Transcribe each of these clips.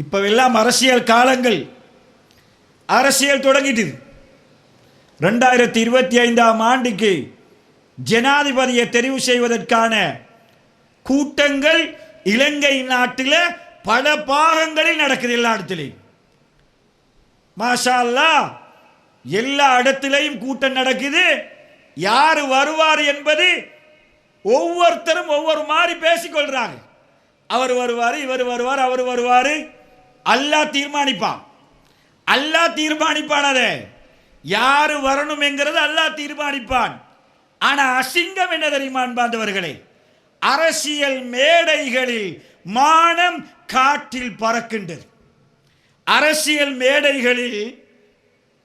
இப்பவெல்லாம் அரசியல் காலங்கள். அரசியல் தொடங்கிட்டு ரெண்டாயிரத்தி இருபத்தி ஐந்தாம் ஆண்டுக்கு ஜனாதிபதியை தெரிவு செய்வதற்கான கூட்டங்கள் இலங்கை நாட்டில் பல பாகங்களில் நடக்குது எல்லா இடத்துலையும். மாஷால்லா எல்லா இடத்திலையும் கூட்டம் நடக்குது. யார் வருவார் என்பது ஒவ்வொருத்தரும் ஒவ்வொரு மாதிரி பேசிக்கொள்றாங்க. அவர் வருவார் இவர் வருவார் அவர் வருவார். அல்லாஹ் தீர்மானிப்பான். அல்லாஹ் தீர்மானிப்பான் அதை. யாரு வரணும்ங்கிறது அல்லாஹ் தீர்மானிப்பான். ஆனா அசிங்கம் என்ன தெரியுமா பாந்தவர்களே அரசியல் மேடைகளில் மானம் காற்றில் பறக்கின்றது. அரசியல் மேடைகளில்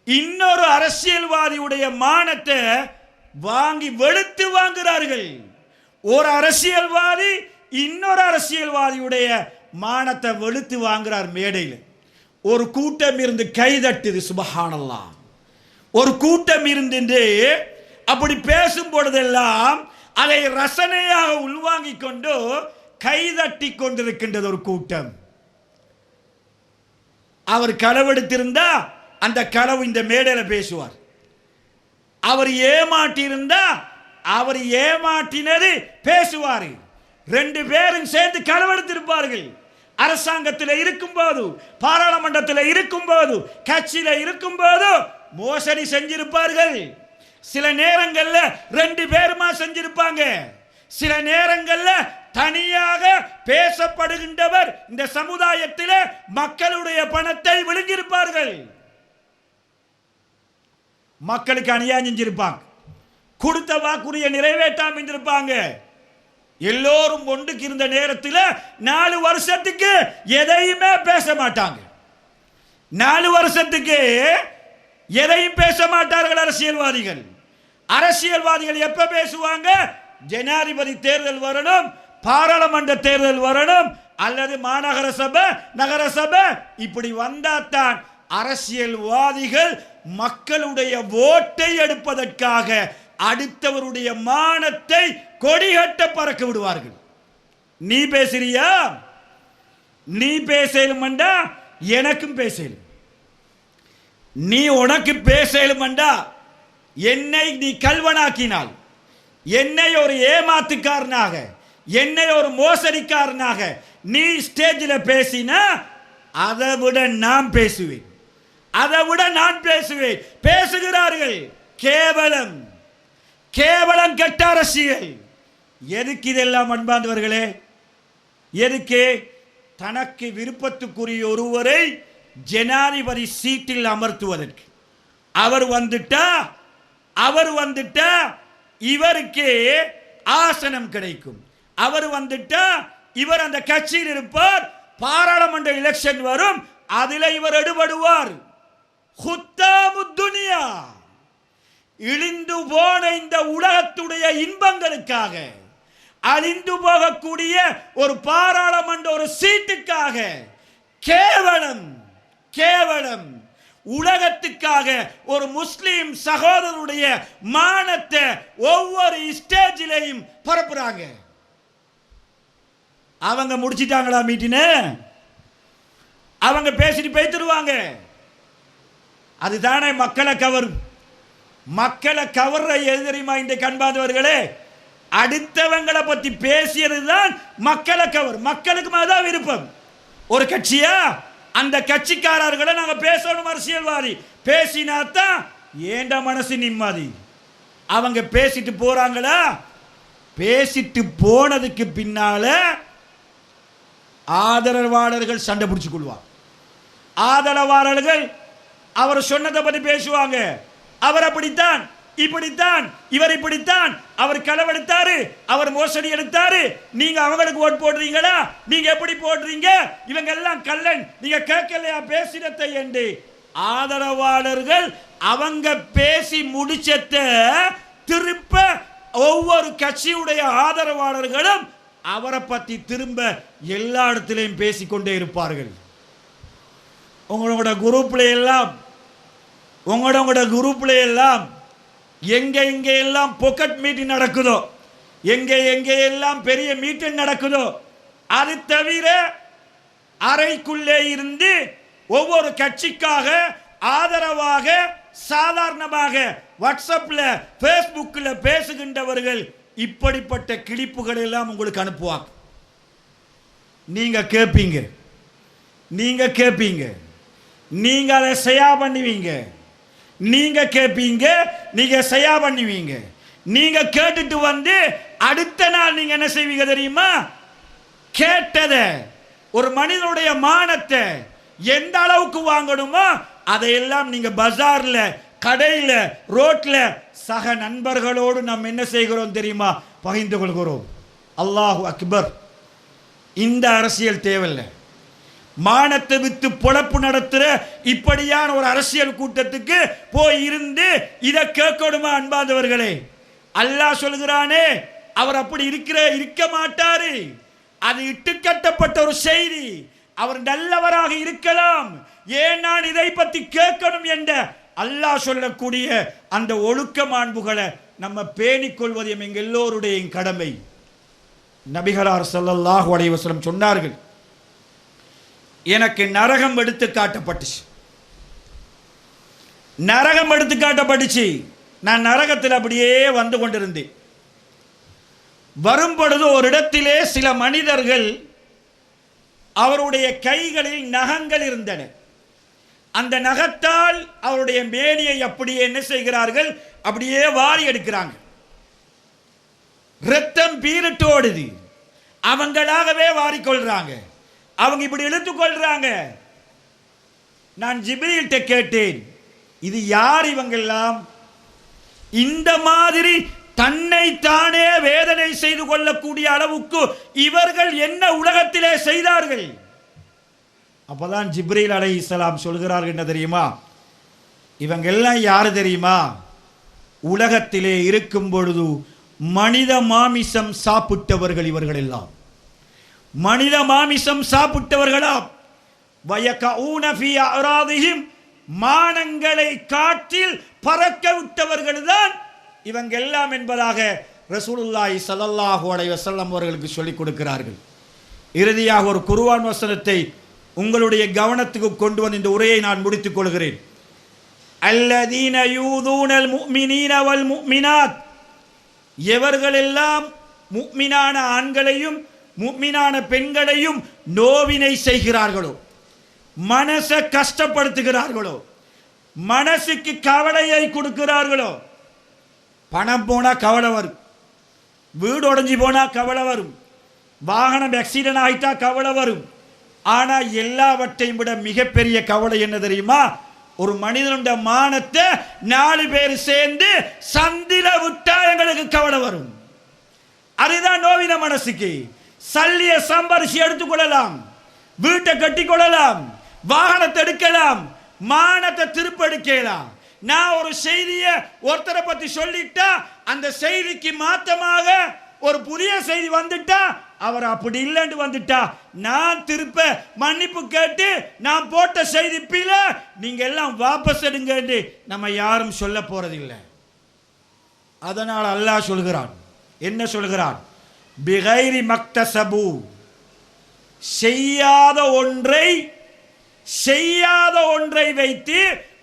இன்னொரு அரசியல்வாதியுடைய மானத்தை வாங்கி வெளுத்து வாங்குகிறார்கள். ஒரு அரசியல்வாதி இன்னொரு அரசியல்வாதியுடைய மானத்தை வெளுத்து வாங்குறார் மேடையில். ஒரு கூட்டம் இருந்து கைதட்டுது சுபஹானல்லாம் ஒரு கூட்டம் இருந்து அப்படி பேசும் பொழுதெல்லாம் அதை ரசனையாக உள்வாங்கி கொண்டு கைதட்டி கொண்டிருக்கின்றது ஒரு கூட்டம். அவர் களவெடுத்திருந்தா அந்த களவு இந்த மேடையில் பேசுவார். அவர் ஏமாற்றியிருந்தா அவர் ஏமாற்றினது பேசுவார். ரெண்டு பேரும் சேர்ந்து களவெடுத்திருப்பார்கள் அரசாங்கத்தில் இருக்கும்போது பாராளுமன்றத்தில் இருக்கும்போது கட்சியில் இருக்கும்போது மோசடி செஞ்சிருப்பார்கள். சில நேரங்களில் ரெண்டு பேருமா செஞ்சிருப்பாங்க. சில நேரங்களில் தனியாக பேசப்படுகின்றவர் இந்த சமுதாயத்தில் மக்களுடைய பணத்தை விழுங்கியிருப்பார்கள். மக்களுக்கு அநியாயம் செஞ்சிருப்பாங்க. கொடுத்த வாக்குறுதியை நிறைவேற்றாமல் இருந்திருப்பாங்க. எல்லோரும் ஒன்றுக்கு இருந்த நேரத்தில் நாலு வருஷத்துக்கு எதையுமே பேச மாட்டாங்க. நாலு வருஷத்துக்கு எதையும் பேச மாட்டார்கள் அரசியல்வாதிகள். அரசியல்வாதிகள் எப்ப பேசுவாங்க? ஜனாதிபதி தேர்தல் வரணும் பாராளுமன்ற தேர்தல் வரணும் அல்லது மாநகர சபை நகர சபை. இப்படி வந்தாத்தான் அரசியல்வாதிகள் மக்களுடைய ஓட்டை எடுப்பதற்காக அடுத்தவருடைய மானத்தை கொடிகட்ட பறக்க விடுவார்கள். நீ பேசுறியா? நீ பேசலுமண்டா எனக்கும் பேசலும். நீ உனக்கு பேசலுமண்டா என்னை நீ கல்வனாக்கினால் என்னை ஒரு ஏமாத்துக்காரனாக என்னை ஒரு மோசடிக்காரனாக நீ ஸ்டேஜில் பேசினா அதை விட நான் பேசுவேன். அதை விட நான் பேசுவேன். பேசுகிறார்கள் கேவலம். கேவலம் கெட்ட அரசியல். எதுக்கு இதெல்லாம் அன்பாந்தவர்களே எதுக்கு? தனக்கு விருப்பத்துக்குரிய ஒருவரை ஜனாதிபதி சீட்டில் அமர்த்துவதற்கு. அவர் வந்துட்டா அவர் வந்துட்டா இவருக்கு ஆசனம் கிடைக்கும். அவர் வந்துட்டா இவர் அந்த கட்சியில் இருப்பார் பாராளுமன்ற எலெக்ஷன் வரும் அதில் இவர் எடுபடுவார். துனியா. போன இந்த உலகத்துடைய இன்பங்களுக்காக அழிந்து போகக்கூடிய ஒரு பாராளுமன்ற ஒரு சீட்டுக்காக கேவலம் கேவலம் உலகத்துக்காக ஒரு முஸ்லீம் சகோதரருடைய மானத்தை ஒவ்வொரு ஸ்டேஜிலையும் பரப்புறாங்க. அவங்க முடிச்சிட்டாங்களா மீட்டின அவங்க பேசிட்டு பேத்துருவாங்க அதுதானே மக்களை கவரும். மக்களை கவர்ற எதிரிமா இந்த கண்பாதவர்களே அடுத்தவங்களை பத்தி பேசியது தான் மக்களை கவர் மக்களுக்கு தான் விருப்பம். ஒரு கட்சியா? அந்த கட்சிக்காரர்களை நாங்க பேசணும் அரசியல்வாதி. பேசினா தான் ஏண்ட மனசு நிம்மதி. அவங்க பேசிட்டு போறாங்களா? பேசிட்டு போனதுக்கு பின்னால ஆதரவாளர்கள் சண்டை பிடிச்சு கொள்வார் ஆதரவாளர்கள் அவர் சொன்னதை பத்தி பேசுவாங்க. அவர் அப்படித்தான் இப்படித்தான் இவர் இப்படித்தான். அவர் களவெடுத்தாரு அவர் மோசடி எடுத்தாரு. நீங்க அவங்களுக்கு ஓட் போடுறீங்களா? நீங்க எப்படி போடுறீங்க? இவங்க எல்லாம் கல்லன் நீங்க கேட்கலையா பேசினத்தை என்று? ஆதரவாளர்கள் அவங்க பேசி முடிச்சத திருப்ப ஒவ்வொரு கட்சியுடைய ஆதரவாளர்களும் அவரை பத்தி திரும்ப எல்லா இடத்திலையும் பேசிக்கொண்டே இருப்பார்கள். உங்களோட குரூப்ல எல்லாம் உங்களோட உங்களோட குரூப்பில் எல்லாம் எங்கே எங்கே எல்லாம் பொக்கட் மீட்டிங் நடக்குதோ எங்கே எங்கே எல்லாம் பெரிய மீட்டிங் நடக்குதோ அது தவிர அறைக்குள்ளே இருந்து ஒவ்வொரு கட்சிக்காக ஆதரவாக சாதாரணமாக வாட்ஸ்அப்பில் ஃபேஸ்புக்கில் பேசுகின்றவர்கள் இப்படிப்பட்ட கிளிப்புகள் எல்லாம் உங்களுக்கு அனுப்புவாங்க. நீங்கள் கேட்பீங்க நீங்கள் கேட்பீங்க நீங்கள் அதை செய்யா பண்ணுவீங்க. நீங்க கேட்பீங்க நீங்க செய்யா பண்ணுவீங்க. நீங்க கேட்டுட்டு வந்து அடுத்த நாள் நீங்க என்ன செய்வீங்க தெரியுமா? கேட்டதை ஒரு மனிதனுடைய மானத்தை எந்த அளவுக்கு வாங்கணுமோ அதையெல்லாம் நீங்க பஜார்ல கடையில ரோட்ல சக நண்பர்களோடு நாம் என்ன செய்கிறோம் தெரியுமா? பகிர்ந்து கொள்கிறோம். அல்லாஹு அக்பர். இந்த அரசியல் தேவையில்லை. மானத்தை வித்து பொழப்பு நடத்துகிற இப்படியான ஒரு அரசியல் கூட்டத்துக்கு போய் இருந்து இதை கேட்கணுமா அன்பாதவர்களே அல்லாஹ் சொல்கிறானே அவர் அப்படி இருக்கிற இருக்க மாட்டாரு. அது இட்டுக்கட்டப்பட்ட ஒரு செய்தி. அவர் நல்லவராக இருக்கலாம். ஏன் நான் இதை பத்தி கேட்கணும் என்ற அல்லாஹ் சொல்லக்கூடிய அந்த ஒழுக்க மாண்புகளை நம்ம பேணிக் கொள்வது எங்க எல்லோருடைய கடமை. நபிகளார் ஸல்லல்லாஹு அலைஹி சொன்னார்கள் எனக்கு நரகம் எடுத்து காட்டப்பட்டுச்சு. நரகம் எடுத்து காட்டப்பட்டுச்சு. நான் நரகத்தில் அப்படியே வந்து கொண்டிருந்தேன். வரும் பொழுது ஒரு இடத்திலே சில மனிதர்கள் அவருடைய கைகளில் நகங்கள் இருந்தன. அந்த நகத்தால் அவருடைய மேனியை அப்படியே என்ன செய்கிறார்கள்? அப்படியே வாரி எடுக்கிறாங்க. ரத்தம் பீரிட்டு ஓடுது. அவங்களாகவே வாரிக்கொள்றாங்க. அவங்க இப்படி இழுத்து கொள்றாங்க நான் ஜிப்ரீல்கிட்ட கேட்டேன் இது யார் இவங்கெல்லாம்? இந்த மாதிரி தன்னை தானே வேதனை செய்து கொள்ளக்கூடிய அளவுக்கு இவர்கள் என்ன உலகத்திலே செய்தார்கள்? அப்பதான் ஜிப்ரீல் அலை இஸ்லாம் சொல்கிறார்கள் என்ன தெரியுமா? இவங்க எல்லாம் யாரு தெரியுமா? உலகத்திலே இருக்கும் பொழுது மனித மாமிசம் சாப்பிட்டவர்கள் இவர்கள் எல்லாம். மனித மாமிசம் சாப்பிட்டவர்களாம். வயக்க ஃபீ அராதிஹிம். மானங்களை காற்றில் பறக்க விட்டவர்கள் தான் இவங்க எல்லாம் என்பதாக ரசூலுல்லாஹி ஸல்லல்லாஹு வசல்லம் அவர்களுக்கு சொல்லிக் கொடுக்கிறார்கள். இறுதியாக ஒரு குருவான் வசனத்தை உங்களுடைய கவனத்துக்கு கொண்டு வந்து இந்த உரையை நான் முடித்துக் கொள்கிறேன். அல்லதீன யூதூனல் முஃமினீன வல் முஃமினாத். எவர்களெல்லாம் முக்மினான ஆண்களையும் முக்மினான பெண்களையும் நோவினை செய்கிறார்களோ? மனசை கஷ்டப்படுத்துகிறார்களோ? மனசுக்கு கவலையை கொடுக்கிறார்களோ? பணம் போனால் கவலை வரும். வீடு உடஞ்சி போனால் கவலை வரும். வாகனம் ஆக்சிடென்ட் ஆகிட்டா கவலை வரும். ஆனால் எல்லாவற்றையும் விட மிகப்பெரிய கவலை என்ன தெரியுமா? ஒரு மனிதனுடைய மானத்தை நாலு பேர் சேர்ந்து சந்தில விட்டா எங்களுக்கு கவலை வரும். அதுதான் நோவின மனசுக்கு. சல்லிய சம்பாரிச்சு எடுத்துக்கொள்ளலாம். வீட்டை கட்டி கொள்ளலாம் வாகனத்தை எடுக்கலாம். மானத்தை திருப்ப எடுக்கலாம். நான் ஒரு செய்தியை ஒருத்தரை பத்தி சொல்லிட்டா அந்த செய்திக்கு மாத்தமாக ஒரு புதிய செய்தி வந்துட்டா அவர் அப்படி இல்லைன்னு வந்துட்டா. நான் திருப்ப மன்னிப்பு கேட்டு நான் போட்ட செய்தி பில நீங்க எல்லாம் வாபஸ் எடுங்கன்னு நம்ம யாரும் சொல்ல போறதில்லை. அதனால் அல்லாஹ் சொல்கிறான். என்ன சொல்கிறான்? பிகைரி மக்தசபு. செய்யாத ஒன்றை செய்யாத ஒன்றை வைத்து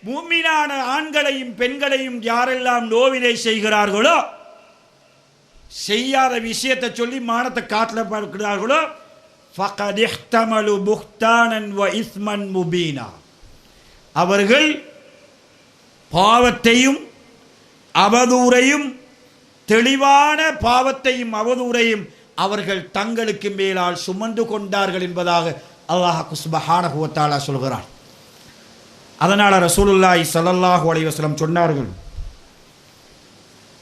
மூமினான ஆண்களையும் பெண்களையும் யாரெல்லாம் நோவினை செய்கிறார்களோ செய்யாத விஷயத்தை சொல்லி மானத்தை காட்டில் பார்க்கிறார்களோ ஃபகதிஹ்தமலு புஹ்தானன் வ இஸ்மன் முபீனா. அவர்கள் பாவத்தையும் அவதூறையும் தெளிவான பாவத்தையும் அவதூறையும் அவர்கள் தங்களுக்கு மேலால் சுமந்து கொண்டார்கள் என்பதாக அல்லாஹ் குஸ்பஹானஹுவத்தாலா சொல்கிறார் அதனால் ரசூலுல்லாய் ஸல்லல்லாஹு அலைஹி சொன்னார்கள்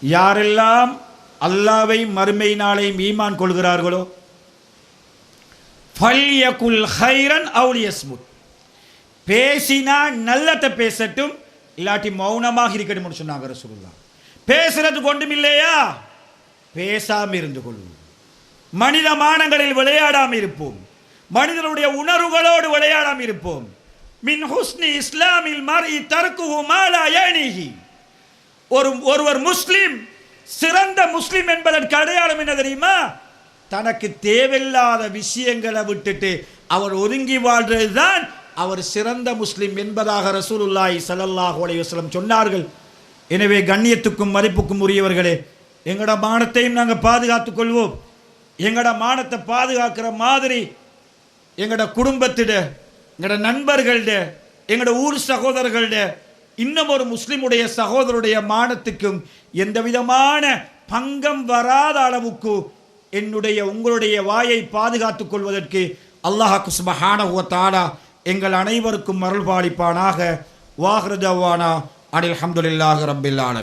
யாரெல்லாம் அல்லாவை மறுமை நாளையும் ஈமான் கொள்கிறார்களோ ஃபல்யகுல் ஹைரன் அவுலியஸ்முத் பேசினா நல்லத்தை பேசட்டும் இல்லாட்டி மௌனமாக இருக்கட்டும்னு சொன்னாங்க ரசூலுல்லா பேசுறதுக்கு ஒன்றும் இல்லையா? பேசாமல் இருந்து கொள்வோம் மனித மானங்களில் விளையாடாமல் இருப்போம். மனிதனுடைய உணர்வுகளோடு விளையாடாம இருப்போம். மின் ஹுஸ்னி இஸ்லாமில் மாறி தர்க்குஹு மாலா ஏனிஹி. ஒரு ஒருவர் முஸ்லீம் சிறந்த முஸ்லீம் என்பதற்கு அடையாளம் என்ன தெரியுமா? தனக்கு தேவையில்லாத விஷயங்களை விட்டுட்டு அவர் ஒதுங்கி வாழ்றது தான் அவர் சிறந்த முஸ்லீம் என்பதாக ரசூலுல்லாஹி சலல்லாஹ் அலைஹி சொன்னார்கள். எனவே கண்ணியத்துக்கும் மதிப்புக்கும் உரியவர்களே எங்களோட மானத்தையும் நாங்கள் பாதுகாத்துக் கொள்வோம். எங்களோட மானத்தை பாதுகாக்கிற மாதிரி எங்களோட குடும்பத்திட எங்களோட நண்பர்கள்ட எங்களோட ஊர் சகோதரர்கள்ட இன்னும் ஒரு முஸ்லீமுடைய சகோதரருடைய மானத்துக்கும் எந்த விதமான பங்கம் வராத அளவுக்கு என்னுடைய உங்களுடைய வாயை பாதுகாத்துக் கொள்வதற்கு அல்லாஹ் சுபஹானஹு எங்கள் அனைவருக்கும் அருள் பாலிப்பானாக வாஹ்ரதவானா அனில் அல்ஹம்துலில்லாஹி ரப்பில் ஆலமீன்